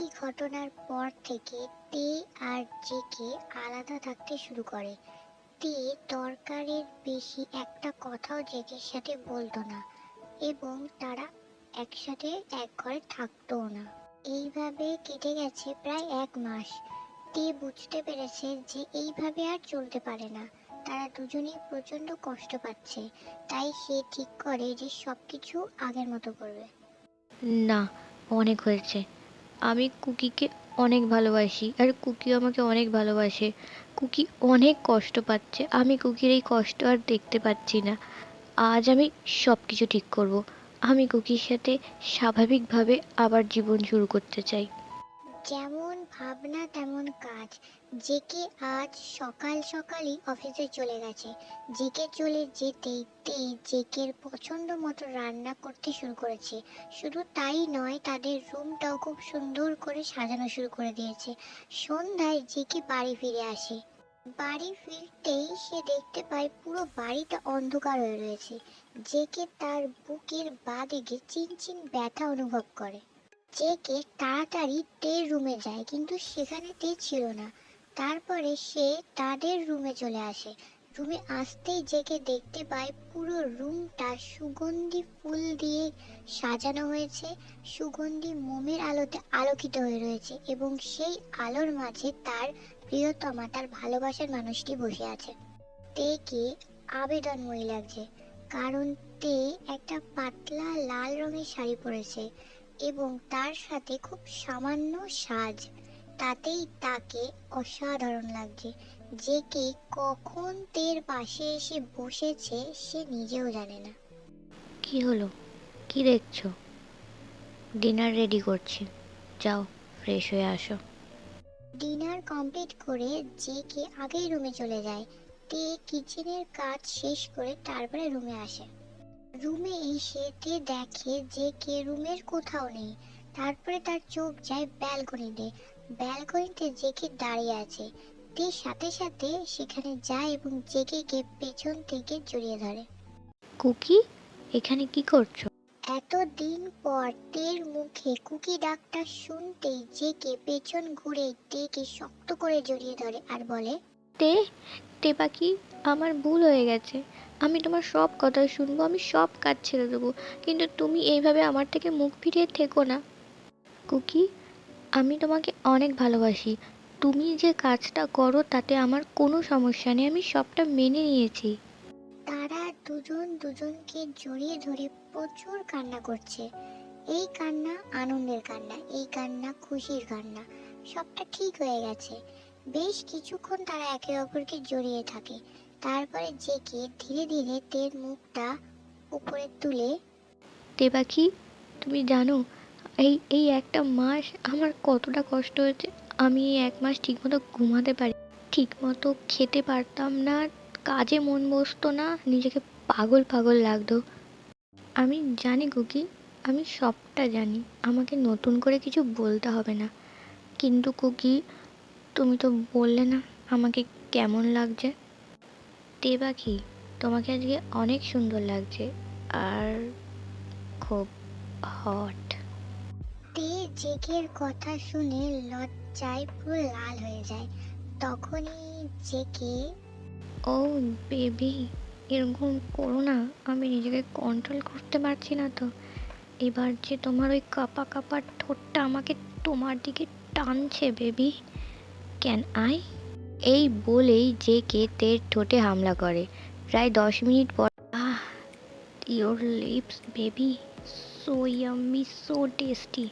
এই ঘটনার পর থেকে তে আর জেকে আলাদা থাকতে শুরু করে। তে দরকারের বেশি একটা কথাও জেকের সাথে বলতো না এবং তারা একসাথে এক ঘরে থাকতোও না। এইভাবে কেটে গেছে প্রায় এক মাস। তে বুঝতে পেরেছে যে এইভাবে আর চলতে পারে না। তারা দুজনেই প্রচণ্ড কষ্ট পাচ্ছে। তাই সে ঠিক করে যে সবকিছু আগের মতো করবে। না, অনেক হয়েছে। আমি কুকিকে অনেক ভালোবাসি আর কুকি আমাকে অনেক ভালোবাসে। কুকি অনেক কষ্ট পাচ্ছে। আমি কুকির এই কষ্ট আর দেখতে পাচ্ছি না। আজ আমি সব কিছু ঠিক করব। আমি কুকির সাথে স্বাভাবিকভাবে আবার জীবন শুরু করতে চাই। যেমন ভাবনা, তেমন কাজ। জেকে আজ সকাল সকালই অফিসে চলে গেছে। জেকে চলে যেতেই তে জেকের পছন্দ মতো রান্না করতে শুরু করেছে। শুধু তাই নয়, তাদের রুমটাও খুব সুন্দর করে সাজানো শুরু করে দিয়েছে। সন্ধ্যায় জেকে বাড়ি ফিরে আসে। বাড়ি ফিরতেই সে দেখতে পায় পুরো বাড়িটা অন্ধকার হয়ে রয়েছে। জেকে তার বুকের বাদিকে চিনচিন ব্যথা অনুভব করে। জেকে তাড়াতাড়ি টের রুমে যায়, কিন্তু সেখানে তে ছিল না। তারপরে সে তাদের রুমে চলে আসে। রুমে আসতেই জেকে দেখতে পায় পুরো রুমটা সুগন্ধি ফুল দিয়ে সাজানো হয়েছে, সুগন্ধি মোমের আলোতে আলোকিত হয়ে রয়েছে এবং সেই আলোর মাঝে তার প্রিয়তমা, তার ভালোবাসার মানুষটি বসে আছে। তেকে আবেদনময়ী লাগছে, কারণ তে একটা পাতলা লাল রঙের শাড়ি পরেছে। এবং তার সাথে খুব সামান্য সাজ। তাতেই তাকে অসাধারণ লাগছে। যে কে কখন তের পাশে এসে বসেছে সে নিজেও জানে না। কি হলো? কি দেখছ? ডিনার রেডি করছি। যাও ফ্রেশ হয়ে আসো। ডিনার কমপ্লিট করে যে কে আগেই রুমে চলে যায়। তে কিচেনের কাজ শেষ করে তারপরে রুমে আসে। রুমে এসে তে দেখে যে কে রুমের কোথাও নেই। তারপরে তার চোখ যায় ব্যালকনিতে। ব্যালকনিতে জেকে দাঁড়িয়ে আছে। তে সাথে সাথে সেখানে যায় এবং জেকেকে পেছন থেকে জড়িয়ে ধরে। কুকি এখানে কি করছ? এতদিন পর তের মুখে কুকি ডাকটা শুনতেই জেকে পেছন ঘুরে তেকে শক্ত করে জড়িয়ে ধরে আর বলে তে তে পাখি, আমার ভুল হয়ে গেছে। আমি তোমার সব কথা শুনব, আমি সব কাজ ছেড়ে দেবো। কিন্তু তুমি এইভাবে আমার থেকে মুখ ফিরিয়ে থেকো না। কুকি, আমি তোমাকে অনেক ভালোবাসি। তুমি যে কাজটা করো, তাতে আমার কোনো সমস্যা নেই, আমি সবটা মেনে নিয়েছি। তারা দুজন দুজনকে জড়িয়ে ধরে প্রচুর কান্না করছে। এই কান্না আনন্দের কান্না, এই কান্না খুশির কান্না, সবটা ঠিক হয়ে গেছে। বেশ কিছুক্ষণ তারা একে অপরকে জড়িয়ে থাকে। তারপরে জেকে ধীরে ধীরে তের মুখটা উপরে তুলে তে তুমি জানো, এই এই একটা মাস আমার কতটা কষ্ট হয়েছে। আমি এক মাস ঠিকমতো ঘুমাতে পারি, ঠিকমতো খেতে পারতাম না, কাজে মন বসতো না, নিজেকে পাগল পাগল লাগতো। আমি জানি কুকি, আমি সবটা জানি, আমাকে নতুন করে কিছু বলতে হবে না। কিন্তু কুকি তুমি তো বললে না আমাকে কেমন লাগছে। পাখি তোমাকে আজকে অনেক সুন্দর লাগছে আর খুব হট তে জেকের কথা শুনে লজ্জায় পুরো লাল হয়ে যায়। তখনই জেকে ও বেবি এরকম করো না আমি নিজেকে কন্ট্রোল করতে পারছি না তো। এবার যে তোমার ওই কাপা কাপা ঠোঁটটা আমাকে তোমার দিকে টানছে বেবি। Can I? এই বলেই যে কে তের ঠোঁটে হামলা করে। প্রায় দশ মিনিট পর আহ your lips baby so yummy so tasty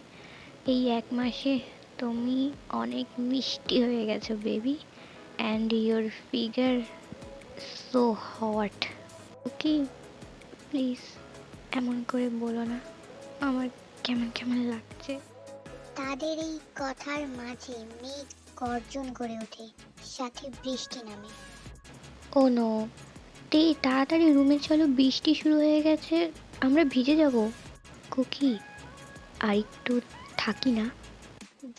এই এক মাসে তুমি অনেক মিষ্টি হয়ে গেছো baby and your figure so hot okay please এমন করে বলো না। আমার কেমন কেমন লাগছে। তাদের এই কথার মাঝে মেঘ গর্জন করে ওঠে সাথে বৃষ্টি নামে। Oh no. তে তাড়াতাড়ি রুমে চলো বৃষ্টি শুরু হয়ে গেছে আমরা ভিজে যাব। কুকি আর একটু থাকি না?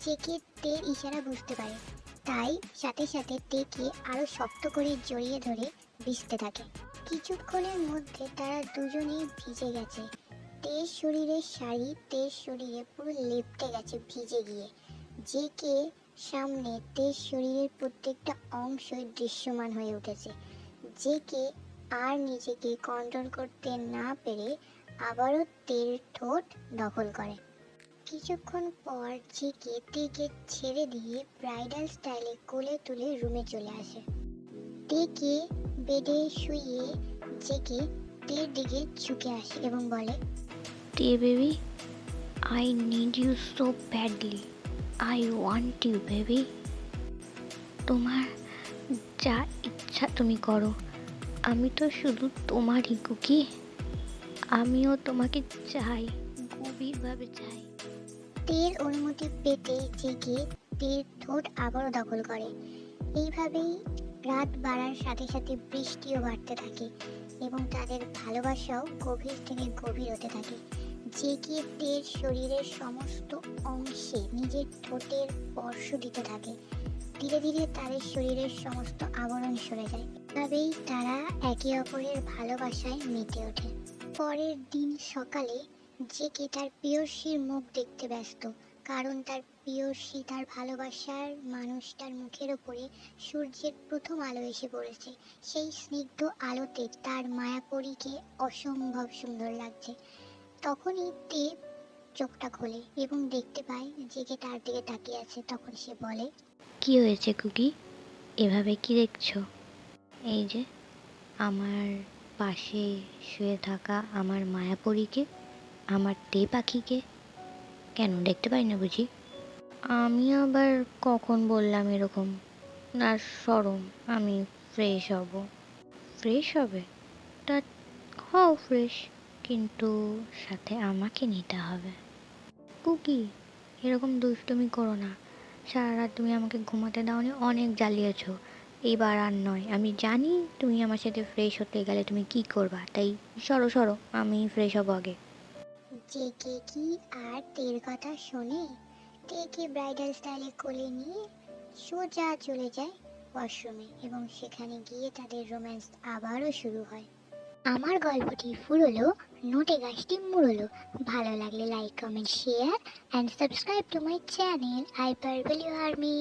জেকে তের ইশারা বুঝতে পারে তাই সাথে সাথে তেকে আরও শক্ত করে জড়িয়ে ধরে ভিজতে থাকে। কিছুক্ষণের মধ্যে তারা দুজনেই ভিজে গেছে। তের শরীরে শাড়ি তের শরীরে পুরো লেপটে গেছে ভিজে গিয়ে। জেকে সামনে তের শরীরের প্রত্যেকটা অংশই দৃশ্যমান হয়ে উঠেছে। যে কে আর নিজেকে কন্ট্রোল করতে না পেরে আবারও তের ঠোঁট দখল করে। কিছুক্ষণ পর জেকে তেকে ছেড়ে দিয়ে ব্রাইডাল স্টাইলে কোলে তুলে রুমে চলে আসে। তেকে বেডে শুয়ে জেকে তের দিকে ঝুঁকে আসে এবং বলে, তে baby I need you so badly I want you baby তোমার যা ইচ্ছা তুমি করো। আমি তো শুধু তোমারই কুকি। আমিও তোমাকে চাই, গভীরভাবে চাই। তের অনুমতি পেতে জেগে তের ঠোঁট আবারও দখল করে। এইভাবেই রাত বাড়ার সাথে সাথে বৃষ্টিও বাড়তে থাকে এবং তাদের ভালোবাসাও গভীর থেকে গভীর হতে থাকে। তের শরীরের সমস্ত অংশে নিজের ঠোঁটের স্পর্শ দিতে থাকে। ধীরে ধীরে তাদের শরীরের সমস্ত আবরণ সরে যায়। এভাবেই তারা একে অপরের ভালোবাসায় মেতে ওঠে। পরের দিন সকালে জেকে তার প্রিয়সীর মুখ দেখতে ব্যস্ত, কারণ তার প্রিয়সী তার ভালোবাসার মানুষটার মুখের ওপরে সূর্যের প্রথম আলো এসে পড়েছে। সেই স্নিগ্ধ আলোতে তার মায়াপরীকে অসম্ভব সুন্দর লাগছে। তখনই দেব চোখটা খোলে এবং দেখতে পায় জেকে তার দিকে তাকিয়ে আছে। তখন সে বলে, কি হয়েছে কুকি? এভাবে কি দেখছ? এই যে, আমার পাশে শুয়ে থাকা আমার মায়াপরীকে, আমার তে পাখিকে কেন দেখতে পাই না বুঝি? আমি আবার কখন বললাম এরকম? না, সরম, আমি ফ্রেশ হব। ফ্রেশ হবে? তা হও ফ্রেশ কিন্তু সাথে আমাকে নিতে হবে। কুকি এরকম দুষ্টুমি করো না। সারা রাত তুমি আমাকে ঘুমাতে দাওনি, অনেক জ্বালিয়েছো। এবার আর নয়, আমি জানি তুমি আমার সাথে ফ্রেশ হতে গেলে তুমি কি করবা, তাই সরো সরো, আমি ফ্রেশ হব আগে। জেকে কি আর তের কথা শোনে? তেকে ব্রাইডাল স্টাইলে কোলে নিয়ে সোজা চলে যায় ওয়াশরুমে এবং সেখানে গিয়ে তাদের রোম্যান্স আবারও শুরু হয়। আমার গল্পটি ফুরলো নোটে গাছটি মুড়লো ভালো লাগলে like comment share and subscribe to my channel I পারবেল you army